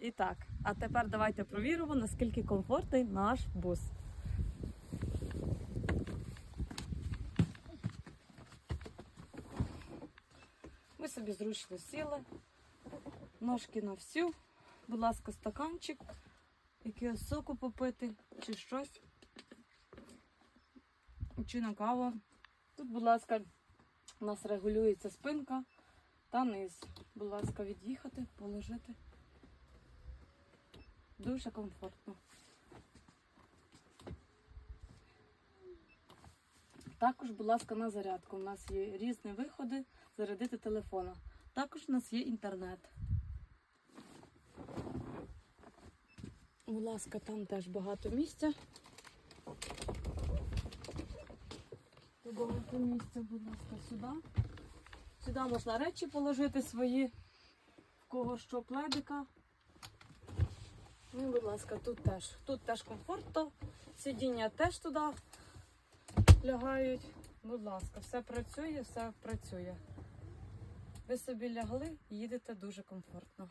І так, а тепер давайте провіримо, наскільки комфортний наш бус. Ми собі зручно сіли, ножки на всю, будь ласка, стаканчик, якогось соку попити чи щось. Чи на каву. Тут, будь ласка, у нас регулюється спинка та низ. Будь ласка, від'їхати, положити. Дуже комфортно. Також, будь ласка, на зарядку. У нас є різні виходи зарядити телефона. Також у нас є інтернет. Будь ласка, там теж багато місця. Багато місця, будь ласка, сюди. Сюди можна речі положити свої, в кого що пледика. Ну, будь ласка, тут теж. Тут теж комфортно. Сидіння теж туди лягають. Будь ласка, все працює, все працює. Ви собі лягли, їдете дуже комфортно.